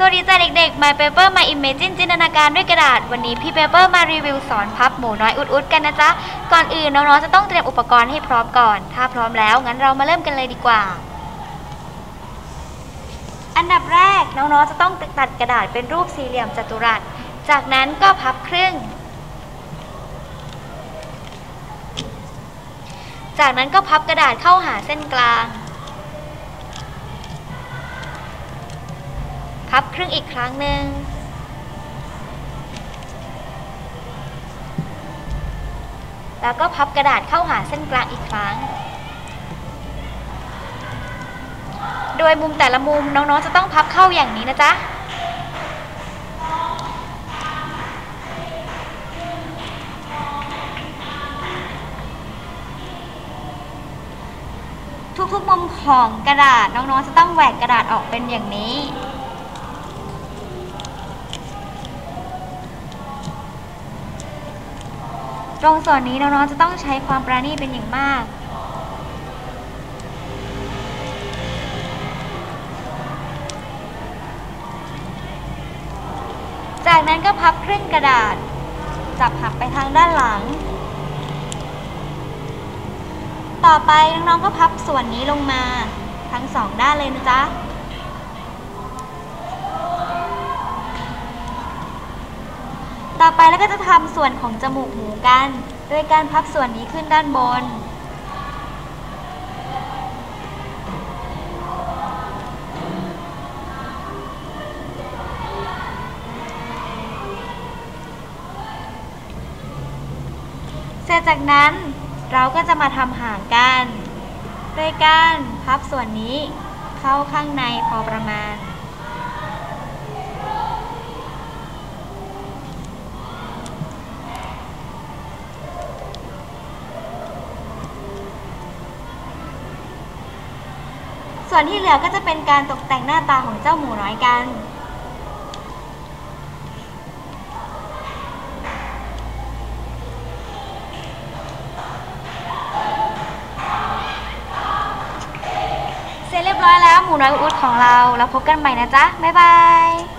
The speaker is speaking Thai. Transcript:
สวัสดีจ้าเด็กๆ My Paper My Imagine จินตนาการด้วยกระดาษ วันนี้พี่ Paper มารีวิวสอนพับหมูน้อยอุดๆกันนะจ๊ะ ก่อนอื่นน้องๆ จะต้องเตรียมอุปกรณ์ให้พร้อมก่อน ถ้าพร้อมแล้วงั้นเรามาเริ่มกันเลยดีกว่า อันดับแรกน้องๆ จะต้องตัดกระดาษเป็นรูปสี่เหลี่ยมจัตุรัส จากนั้นก็พับครึ่ง จากนั้นก็พับกระดาษเข้าหาเส้นกลาง พับครึ่งอีกครั้งหนึ่ง แล้วก็พับกระดาษเข้าหาเส้นกลางอีกครั้ง โดยมุมแต่ละมุมน้องๆจะต้องพับเข้าอย่างนี้นะจ๊ะทุกๆมุมของกระดาษน้องๆจะต้องแหวกกระดาษออกเป็นอย่างนี้ ตรงส่วนนี้น้องๆจะต้องใช้ความประณีตเป็นอย่างมาก จากนั้นก็พับครึ่งกระดาษ จับหักไปทางด้านหลัง ต่อไปน้องๆก็พับส่วนนี้ลงมา ทั้งสองด้านเลยนะจ๊ะ อไปแล้วก็จะทำส่วนของจมูกหมูกัน โดยการพับส่วนนี้ขึ้นด้านบน เสร็จจากนั้นเราก็จะมาทำหางกัน โดยการพับส่วนนี้เข้าข้างในพอประมาณ ส่วนที่เหลือก็จะเป็นการตกแต่งหน้าตาของเจ้าหมูน้อยกัน เสร็จเรียบร้อยแล้วหมูน้อยอุดของเรา แล้วพบกันใหม่นะจ๊ะ บ๊ายบาย